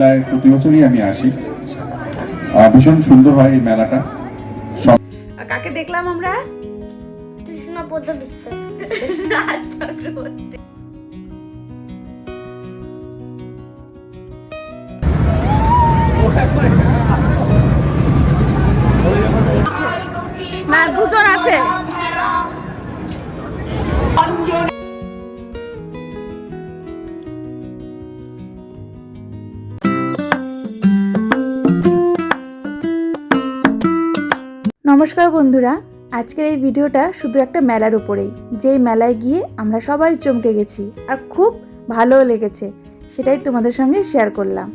প্রায় প্রতি বছরই আমি আসি। ভীষণ সুন্দর হয় এই মেলাটা। কাকে দেখলাম আমরা? কৃষ্ণপদ বিশ্বাস। রাজ চক্রবর্তী না দুজন আছে। নমস্কার বন্ধুরা আজকের এই ভিডিওটা শুধু একটা মেলার উপরেই যেই মেলায় গিয়ে আমরা সবাই চমকে গেছি আর খুব ভালোও লেগেছে সেটাই তোমাদের সঙ্গে শেয়ার করলাম।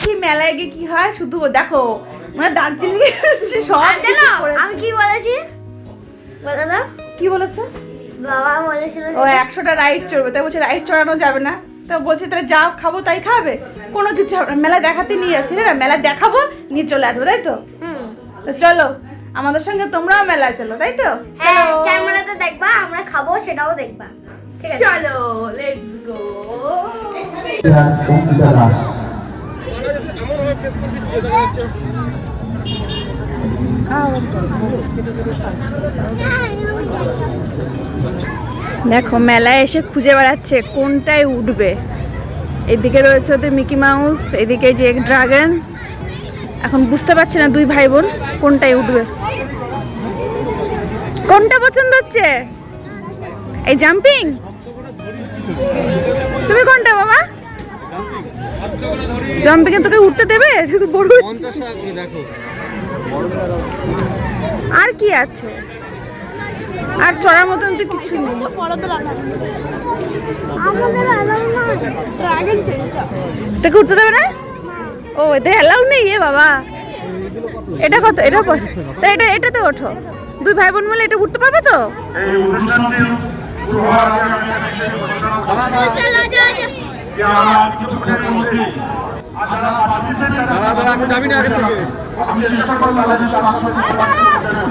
কি মেলায় গিয়ে কি হয়? শুধু দেখো মানে দার্জিলিং সব আমি কি বলেছি? বলো কি বলেছে? বাবা বলেছিল ও একশোটা রাইড চড়বে তাই বলছে রাইড চড়ানো যাবে না। তা বলছে তাহলে যা খাব তাই খাবে? কোনো কিছু হবে না। মেলা দেখাতে নিয়ে যাচ্ছে না মেলা দেখাবো নিয়ে চলে আসব তাই তো? হুম। তো চলো আমাদের সঙ্গে তোমরাও মেলায় চলো তাই তো? হ্যাঁ ক্যামেরাতে দেখবা আমরা খাব সেটাও দেখবা। ঠিক আছে? চলো লেটস গো দেখো মেলায় এসে খুঁজে বেড়াচ্ছে কোনটায় উঠবে। এদিকে রয়েছে ওদের মিকি মাউস এদিকে যে ড্রাগন এখন বুঝতে পারছি না দুই ভাই বোন কোনটায় উঠবে। কোনটা পছন্দ হচ্ছে? এই জাম্পিং তুমি কোনটা বাবা? জাম্পিং এ তোকে উঠতে দেবে? বড় আর কি আছে? আর চড়ার মতন তো কিছু নেই। তোকে উঠতে দেবে না? ও, এদের অ্যালাউ নেই এ বাবা? এটা কত? এটা তো এটা, এটাতে ওঠো। দুই ভাই বোন মিলে এটা উঠতে পারবে তো?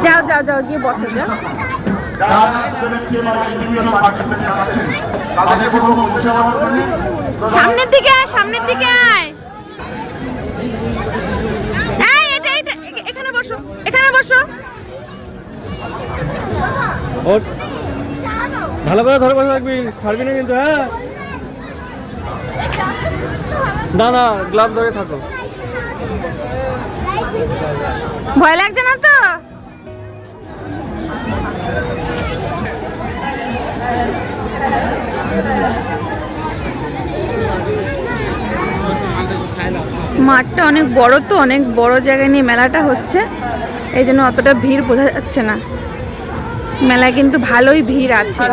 যাও যাও যাও, গিয়ে বসে, যাও। সামনের দিকে আয়, সামনের দিকে আয় এই, এটা এটা এ- এখানে বসো এখানে বসো। ভালো করে ধরে বসে থাকবি ছাড়বি না কিন্তু হ্যাঁ? না না গ্লাভ ধরে থাকো। ভয় লাগছে না তো? মাঠটা অনেক বড় তো অনেক বড় জায়গায় নিয়ে মেলাটা হচ্ছে। এই জন্য অতটা ভিড় বোঝা যাচ্ছে না। মেলায় কিন্তু ভালোই ভিড় আছে।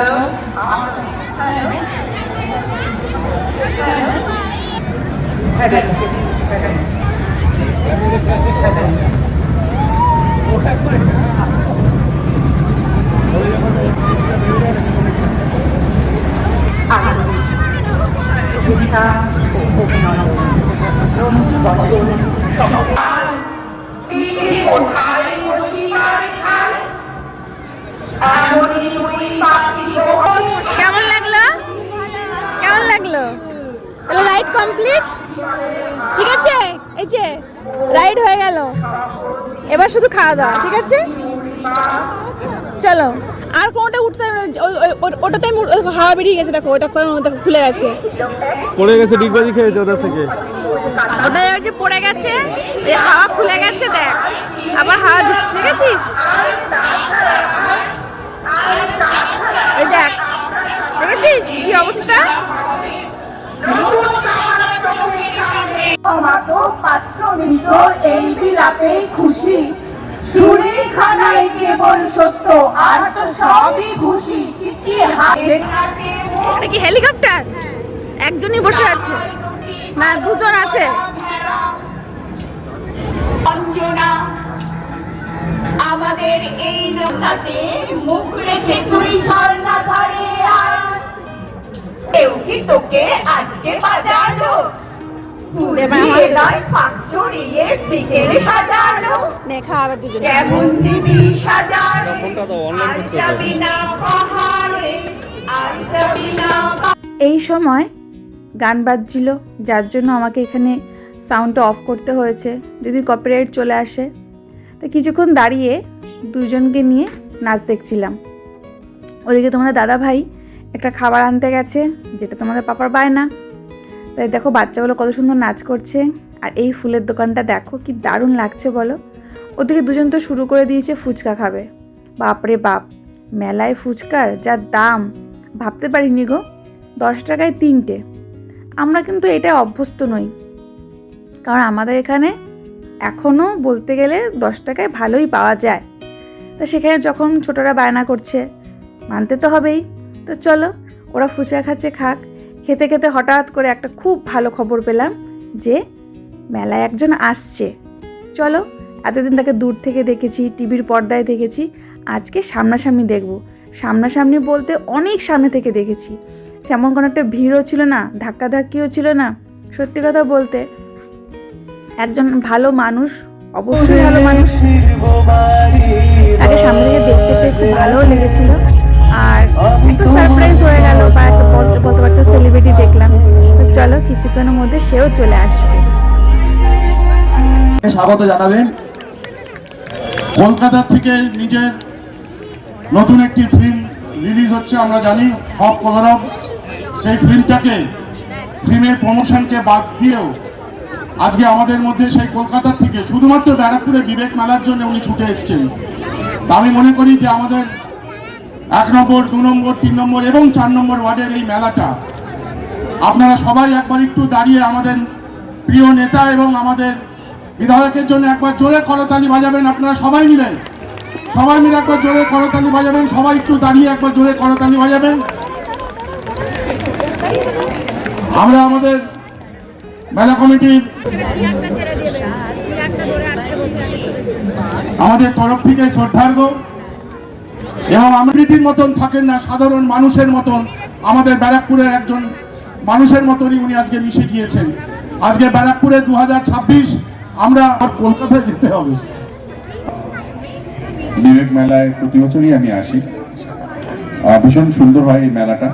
কেমন লাগল? কেমন লাগল? রাইড কমপ্লিট ঠিক আছে? এই যে রাইড হয়ে গেল। এবার শুধু খাওয়া দাওয়া ঠিক আছে? চলো। আর কোনোটা উঠতে ওটাতে হাওয়া বেরিয়ে গেছে দেখো ওটা দেখো খুলে গেছে। পড়ে গেছে ডিগবাজি খেয়েছে ওদের থেকে। ওটা যে পড়ে গেছে হাওয়া খুলে গেছে দেখ। আবার হাওয়া ঢুকছে দেখেছিস এই দেখ দেখেছিস কি অবস্থা অমাতো পাত্র মৃত এই বিলাপে খুশি। খানায় কেবল সত্য আর তো সবই খুশি। চিচি হাতে এটা কি হেলিকপ্টার? একজনই বসে আছে। না দুজন আছে। অঞ্জনা আমাদের এই নৌকাতে মুখ রেখে তুই ঝর্ণা ধরে আয়। কেউ কি তোকে বাজালো নয় ফাঁক বিকেল সাজানো। নে খাওয়াবে দুজন। কেমন দিবি সাজানো। আর যাবি না পাহাড়ে আর যাবি না এই সময় গান বাজছিল যার জন্য আমাকে এখানে সাউন্ডটা অফ করতে হয়েছে। যদি কপিরাইট চলে আসে তো কিছুক্ষণ দাঁড়িয়ে দুজনকে নিয়ে নাচ দেখছিলাম। ওদিকে তোমাদের দাদা ভাই একটা খাবার আনতে গেছে যেটা তোমাদের পাপার বায়না। তাই দেখো বাচ্চাগুলো কত সুন্দর নাচ করছে। আর এই ফুলের দোকানটা দেখো কি দারুণ লাগছে বলো। ওদিকে দুজন তো শুরু করে দিয়েছে ফুচকা খাবে। বাপরে বাপ, মেলায় ফুচকার যা দাম, ভাবতে পারিনি গো। দশ টাকায় তিনটে। আমরা কিন্তু এটা অভ্যস্ত নই। কারণ আমাদের এখানে এখনও বলতে গেলে দশ টাকায় ভালোই পাওয়া যায়। তো সেখানে যখন ছোটরা বায়না করছে, মানতে তো হবেই। তো চলো, ওরা ফুচকা খাচ্ছে খাক। খেতে খেতে হঠাৎ করে একটা খুব ভালো খবর পেলাম যে মেলায় একজন আসছে। চলো, এতদিন তাকে দূর থেকে দেখেছি, টিভির পর্দায় দেখেছি, আজকে সামনাসামনি দেখব। সামনাসামনি বলতে অনেক সামনে থেকে দেখেছি। তেমন কোনো একটা ভিড়ও ছিল না, ধাক্কাধাক্কিও ছিল না। সত্যি কথা বলতে, একজন ভালো মানুষ, অবশ্যই ভালো মানুষ। তাকে সামনে থেকে দেখতে খুব ভালোও লেগেছিল। মধ্যে সেও চলে আসবে। স্বাগত জানাবেন কলকাতা থেকে নিজের নতুন একটি ফিল্ম রিলিজ হচ্ছে, আমরা জানি হব কলরব সেই ফিল্মটাকে ফিল্মের প্রমোশনকে বাদ দিয়েও আজকে আমাদের মধ্যে সেই কলকাতা থেকে শুধুমাত্র ব্যারাকপুরে বিবেক মেলার জন্য উনি ছুটে এসেছেন। তা আমি মনে করি যে আমাদের এক নম্বর, দু নম্বর, তিন নম্বর এবং চার নম্বর ওয়ার্ডের এই মেলাটা আপনারা সবাই একবার একটু দাঁড়িয়ে আমাদের প্রিয় নেতা এবং আমাদের বিধায়কের জন্য একবার জোরে করতালি বাজাবেন আপনারা সবাই মিলে। সবাই মিলে একবার জোরে করতালি বাজাবেন, সবাই একটু দাঁড়িয়ে একবার জোরে করতালি বাজাবেন। আমরা আমাদের মেলা কমিটির আমাদের তরফ থেকে শ্রদ্ধার্ঘ এবং আমৃতির মতন থাকেন না, সাধারণ মানুষের মতন আমাদের ব্যারাকপুরের একজন মানুষের মতনই উনি আজকে মিশে গিয়েছেন। আজকে ব্যারাকপুরে দু হাজার ছাব্বিশ আমরা কলকাতায় যেতে হবে। বিবেক মেলায় প্রতি বছরই আমি আসি। ভীষণ সুন্দর হয় এই মেলাটা।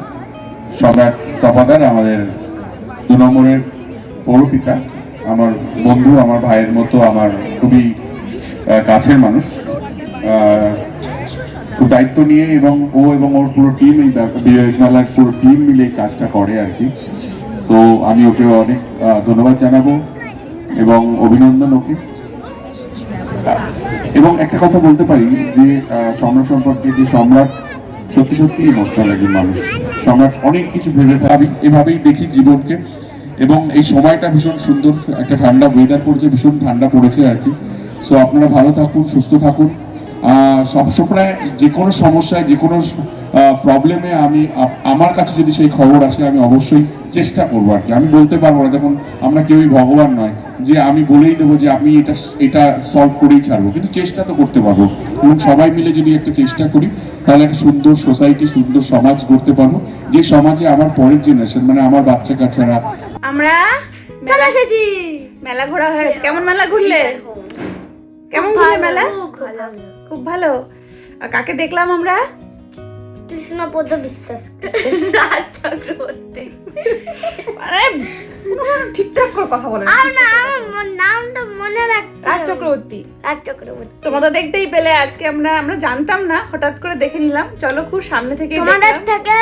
সম্রাট তপাদার আমাদের দু নম্বরের পৌরপিতা, আমার বন্ধু, আমার ভাইয়ের মতো, আমার খুবই কাছের মানুষ। দায়িত্ব নিয়ে এবং ও এবং ওর পুরো টিম এই মেলার পুরো টিম মিলে এই কাজটা করে আর কি। সো আমি ওকে অনেক ধন্যবাদ জানাব এবং অভিনন্দন ওকে। এবং একটা কথা বলতে পারি যে সম্রাট সম্পর্কে যে সম্রাট সত্যি সত্যি ইমোশনাল একজন মানুষ। সম্রাট অনেক কিছু ভেবে। আমি এভাবেই দেখি জীবনকে। এবং এই সময়টা ভীষণ সুন্দর, একটা ঠান্ডা ওয়েদার পড়েছে, ভীষণ ঠান্ডা পড়েছে আর কি। সো আপনারা ভালো থাকুন, সুস্থ থাকুন। সবসময় যে কোনো সমস্যায় যে কোনো প্রবলেমে আমি আমার কাছে যদি সেই খবর আসে আমি অবশ্যই চেষ্টা করব আর কি। আমি বলতে পারব না যখন আমরা কেউই ভগবান নয় যে আমি বলেই দেবো যে আমি এটা এটা সলভ করেই ছাড়বো। কিন্তু চেষ্টা তো করতে পারব। এবং সবাই মিলে যদি একটা চেষ্টা করি তাহলে একটা সুন্দর সোসাইটি সুন্দর সমাজ গড়তে পারব। যে সমাজে আমার পরের জেনারেশন মানে আমার বাচ্চা কাচ্চারা। আমরা চলে এসেছি। মেলা ঘোরা হয়ে গেছে কেমন মেলা ঘুরলে? কেমন ঘুরলে মেলা? খুব ভালো। আর কাকে দেখলাম আমরা? কৃষ্ণপদ বিশ্বাস। রাজ চক্রবর্তী। আরে ঠিকঠাক করে কথা বলে আর না আমার নামটা মনে রাখতে রাজ চক্রবর্তী। রাজ চক্রবর্তী। তোমরা দেখতেই পেলে আজকে আমরা আমরা জানতাম না হঠাৎ করে দেখে নিলাম। চলো খুব সামনে থেকে তোমাদের থেকে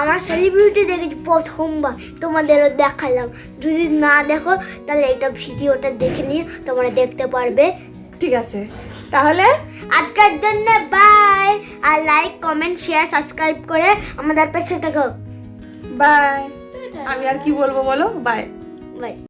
আমার সেলিব্রিটি দেখেছি প্রথমবার তোমাদেরও দেখালাম। যদি না দেখো তাহলে এটা ভিডিওটা দেখে নিয়ে তোমরা দেখতে পারবে। ঠিক আছে। তাহলে? আজকের জন্য বাই আর লাইক কমেন্ট শেয়ার সাবস্ক্রাইব করে আমাদের পাশে থাকো। বাই আমি আর কি বলব বলো? Bye bye